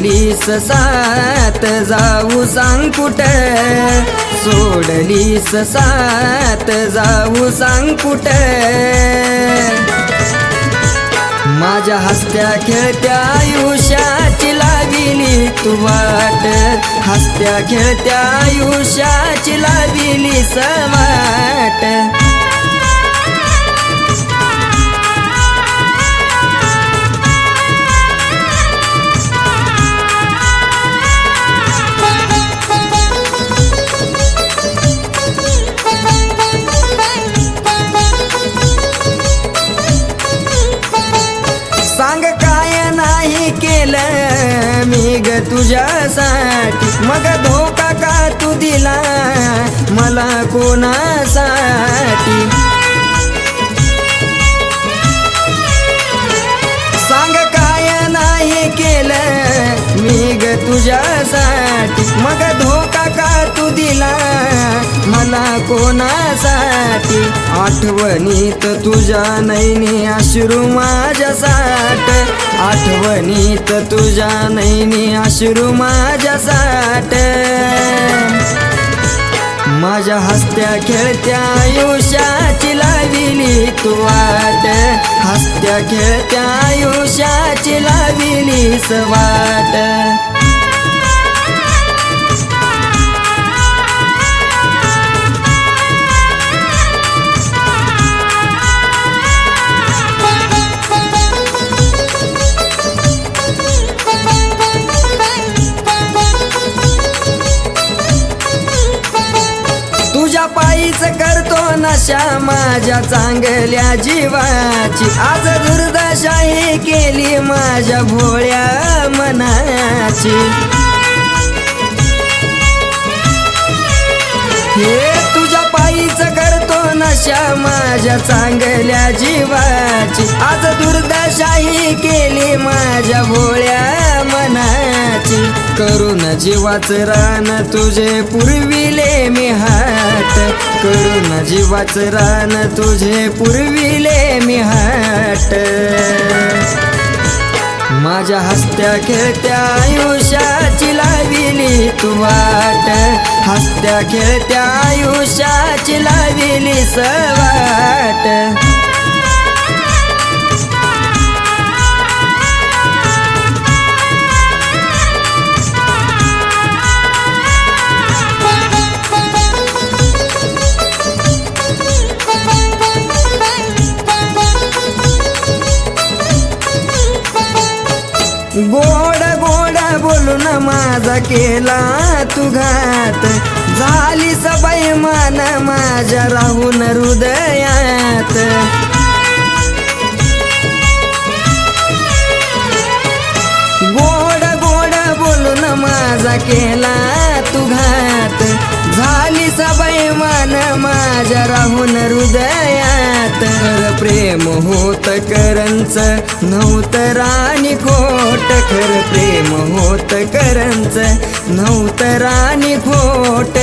सोडलीस सात जाऊ सांग कुठ? सोडलीस सात जाऊ सांग कुठ? माझ्या हसत्या खेळत्या आयुष्याची लाविली तू वाट. हसत्या खेळत्या आयुष्याची लाविली सवाट ग तुझ्यासाठी. मग धोका का तू दिला मला कोणासाठी? सांग काय नाही केलं मी ग तुझ्यासाठी. मग कोणासाठी? आठवणीत तुझ्या नैनी अश्रू माझ्या साठ आठवणीत तुझ्या नैनी अश्रू माझ्या साठ माझ्या हसत्या खेळत्या आयुष्याची लाविली तू वाट. हसत्या खेळत्या आयुष्याची लाविली सवाट करतो नशा माझ्या चांगल्या जीवाची. आज दुर्दशाही केली माझ्या भोळ्या मनाची. हे तुझ्या पायीच करतो नशा माझ्या चांगल्या जीवाची. आज दुर्दशाही केली माझ्या भोळ्या मनाची. करून जीवाच रान तुझे पुरविले मी हा करून जीवाच रान तुझे पुरविले मी हाट. माझ्या हसत्या खेळत्या आयुष्याची लाविली तू वाट. हसत्या खेळत्या आयुष्याची लाविली सवाट. माझा केला तू घात. झाली सबाई मान माझ्या राहून हृदयात. माझ्या राहून हृदयात प्रेम होत करंच. नव्हतं राणी खोट खर प्रेम होत करंच. नव्हतं राणी खोट.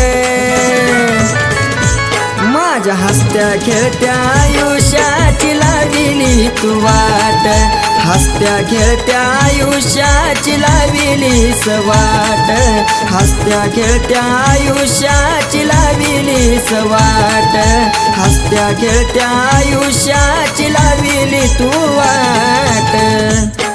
माझ्या हसत्या खेळत्या आयुष्याची लाविली तू वाट. हसत्या खेळत्या आयुष्याची लाविली सवाट. हसत्या खेळत्या आयुष्याची लावी लाविली वाट. हसत्या खेळत्या आयुष्याची लाविली तू वाट.